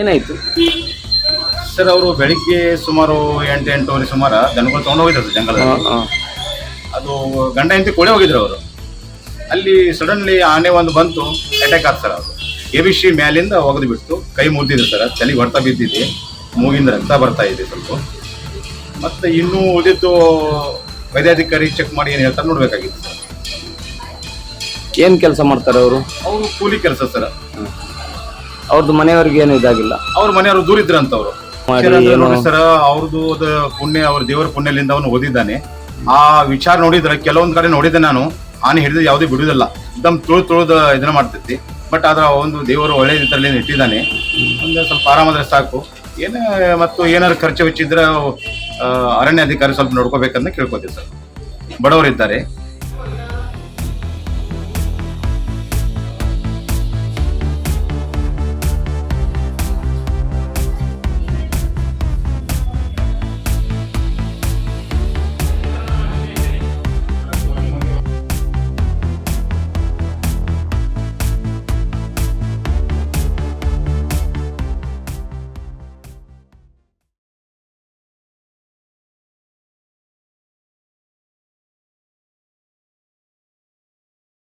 ಏನಾಯ್ತು? ಸರ್ ಅವರು ಬೆಳಿಗ್ಗೆ ಸುಮಾರು ಎಂಟು ಎಂಟೂವರೆ ಸುಮಾರು ಜನಗಳು ತೊಗೊಂಡು ಹೋಗಿದ್ರು ಜಂಗಲ ಅದು ಗಂಡ ಹೆಂಡತಿ ಕೊಳೆ ಹೋಗಿದ್ರು ಅವರು. ಅಲ್ಲಿ ಸಡನ್ಲಿ ಆನೆ ಒಂದು ಬಂತು ಅಟ್ಯಾಕ್ ಆಗ್ತಾರೆ ಸರ್ ಅದು ಬಿ ಸಿ ಮ್ಯಾಲಿಂದ ಒಗೆದು ಬಿಡ್ತು ಕೈ ಮುರಿದಿದ್ರು ಸರ್ ತಲೆಗೆ ಹೊಡ್ತಾ ಬಿದ್ದಿದೆ ಮೂಗಿಂದ ರಕ್ತ ಬರ್ತಾ ಇದೆ ಸ್ವಲ್ಪ. ಮತ್ತೆ ಇನ್ನೂ ಉಳಿದಿದ್ದು ವೈದ್ಯಾಧಿಕಾರಿ ಚೆಕ್ ಮಾಡಿ ಏನು ಹೇಳ್ತಾರೆ ನೋಡ್ಬೇಕಾಗಿತ್ತು ಸರ್. ಏನ್ ಕೆಲಸ ಮಾಡ್ತಾರೆ ಅವರು? ಅವರು ಕೂಲಿ ಕೆಲಸ ಸರ್. ಅವ್ರದ್ದು ಮನೆಯವ್ರಿಗೆ ಏನು ಇದಾಗಿಲ್ಲ. ಅವ್ರ ಮನೆಯವರು ದೂರ ಅವರು ಸರ್ ಅವ್ರದ್ದು ಪುಣ್ಯ ಅವ್ರ ದೇವರ ಪುಣ್ಯಲಿಂದ ಅವನು ಓದಿದ್ದಾನೆ. ಆ ವಿಚಾರ ನೋಡಿದ್ರೆ ಕೆಲವೊಂದ್ ಕಡೆ ನೋಡಿದೆ ನಾನು ಆನೆ ಹಿಡಿದು ಯಾವುದೇ ಬಿಡುದಿಲ್ಲ ದಮ್ ತುಳು ತುಳಿದ ಇದನ್ನ ಮಾಡ್ತೈತಿ ಬಟ್ ಆದ್ರ ಒಂದು ದೇವರು ಒಳ್ಳೆ ಇದರಲ್ಲಿ ಇಟ್ಟಿದ್ದಾನೆ. ಒಂದು ಸ್ವಲ್ಪ ಆರಾಮಾದ್ರೆ ಸಾಕು. ಏನ ಮತ್ತು ಏನಾದ್ರು ಖರ್ಚು ವೆಚ್ಚಿದ್ರೆ ಅರಣ್ಯ ಅಧಿಕಾರಿ ಸ್ವಲ್ಪ ನೋಡ್ಕೋಬೇಕಂತ ಕೇಳ್ಕೊತೀವಿ ಸರ್. ಬಡವರಿದ್ದಾರೆ.